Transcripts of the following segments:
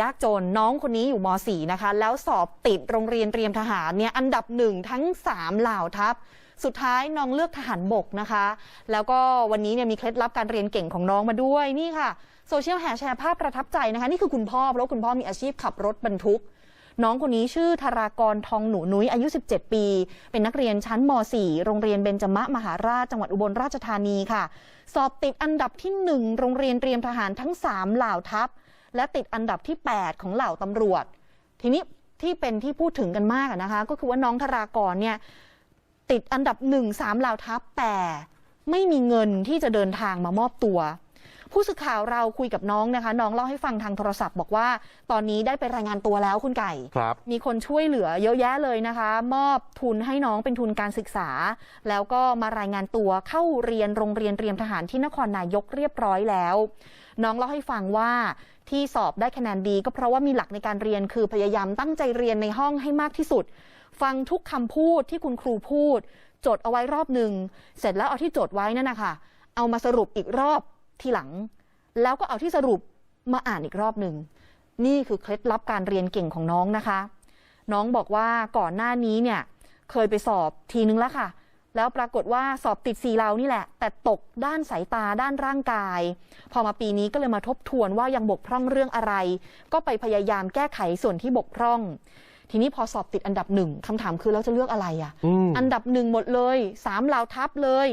ยากจนน้องคนนี้อยู่ม .4 นะคะ แล้วสอบติดโรงเรียนเตรียมทหารเนี่ยอันดับหนึ่งทั้ง 3 เหล่าทัพ สุดท้ายน้องเลือกทหารบกนะคะ แล้วก็วันนี้เนี่ยมีเคล็ดลับการเรียนเก่งของน้องมาด้วยนี่ค่ะโซเชียลแห่แชร์ภาพประทับใจนะคะ นี่คือคุณพ่อเพราะว่าคุณพ่อมีอาชีพขับรถบรรทุก น้องคนนี้ชื่อธารากรทองหนูนุ้ยอายุ 17 ปี เป็นนักเรียนชั้นม .4 โรงเรียนเบญจมะมหาราชจังหวัดอุบลราชธานีค่ะ สอบติดอันดับที่ 1 โรงเรียนเตรียมทหารทั้ง 3 เหล่าทัพ และติดอันดับที่ 8 ของเหล่าตำรวจ ทีนี้ที่เป็นที่พูดถึงกันมากนะคะ ก็คือว่าน้องธรากรเนี่ยติดอันดับหนึ่งสามเหล่าทัพแต่ไม่มีเงินที่จะเดินทางมามอบตัว ผู้สื่อข่าวเราคุยกับน้องนะคะ น้องเล่าให้ฟังทางโทรศัพท์ บอกว่าตอนนี้ได้ไปรายงานตัวแล้วคุณไก่ ครับ มีคนช่วยเหลือเยอะแยะเลยนะคะ มอบทุนให้น้องเป็นทุนการศึกษา แล้วก็มารายงานตัวเข้าเรียนโรงเรียนเตรียมทหารที่นครนายกเรียบร้อยแล้ว น้องเล่าให้ฟังว่าที่สอบได้คะแนนดี ก็เพราะว่ามีหลักในการเรียนคือพยายามตั้งใจเรียนในห้องให้มากที่สุด ฟังทุกคำพูดที่คุณครูพูด จดเอาไว้รอบหนึ่งเสร็จแล้วเอาที่จดไว้นั่นนะคะเอามาสรุปอีกรอบ ทีหลัง แล้วก็เอาที่สรุปมาอ่านอีกรอบหนึ่ง นี่คือเคล็ดลับการเรียนเก่งของน้องนะคะ น้องบอกว่าก่อนหน้านี้เนี่ยเคยไปสอบทีนึงแล้วค่ะ แล้วปรากฏว่าสอบติดสีเรานี่แหละ แต่ตกด้านสายตาด้านร่างกาย พอมาปีนี้ก็เลยมาทบทวนว่ายังบกพร่องเรื่องอะไร ก็ไปพยายามแก้ไขส่วนที่บกพร่องทีนี้พอสอบติดอันดับหนึ่งคำถามคือเราจะเลือกอะไรอะอืมอันดับหนึ่งหมดเลยสามเหล่าทัพเลย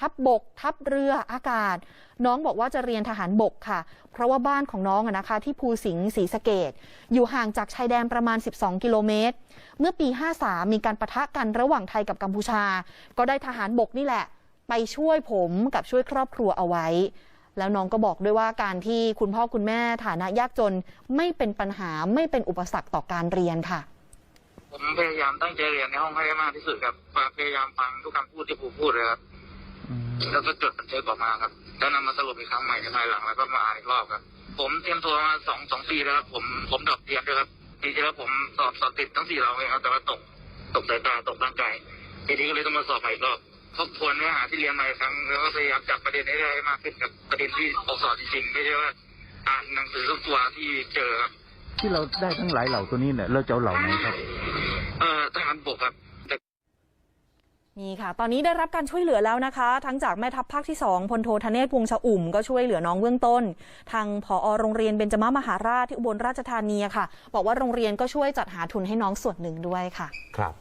ทัพบบก ทัพเรืออากาศ น้องบอกว่าจะเรียนทหารบกค่ะ เพราะว่าบ้านของน้องนะคะ ที่ภูสิงห์ศรีสะเกดอยู่ห่างจากชายแดนประมาณ 12 กิโลเมตร เมื่อปี 53 มีการประทะกันระหว่างไทยกับกัมพูชา ก็ได้ทหารบกนี่แหละ ไปช่วยผมกับช่วยครอบครัวเอาไว้ แล้วน้องก็บอกด้วยว่าการที่คุณพ่อคุณแม่ฐานะยากจนไม่เป็นปัญหาไม่เป็นอุปสรรคต่อการเรียนค่ะผมพยายามตั้งใจเรียนในห้องให้ได้มากที่สุดครับพยายามฟังทุกคำพูดที่ครูพูดเลยครับ แล้วก็จดบันทึกออกมาครับแล้วนำมาสรุปอีกครั้งใหม่ในภายหลังแล้วก็มาอ่านอีกรอบครับ ผมเตรียมตัวมาสองสองปีแล้วครับผมผมดรอปเรียนด้วยครับปีที่แล้วผมสอบสอบติดทั้งสี่เราเองครับแต่ว่าตกตกสายตาตกร่างกายทีนี้ก็เลยต้องมาสอบใหม่อีกรอบทบทวนเนื้อหาที่เรียนมาอีกครั้งแล้วก็พยายามจับประเด็นให้ได้มากขึ้นกับประเด็นที่ออกสอบจริงๆไม่ใช่ว่าอ่านหนังสือทุกตัวที่เจอครับที่เราได้ทั้งหลายเหล่าตัวนี้เนี่ยเราจะเอาเหล่าไหนครับ เอ่อทหารบกครับ นี่ค่ะ ตอนนี้ได้รับการช่วยเหลือแล้วนะคะ ทั้งจากแม่ทัพภาคที่2พลโทธเนศวงชอุ่มก็ช่วยเหลือน้องเบื้องต้น ทางผอโรงเรียนเบญจมามหาราชที่อุบลราชธานีค่ะ บอกว่าโรงเรียนก็ช่วยจัดหาทุนให้น้องส่วนหนึ่งด้วยค่ะ ครับ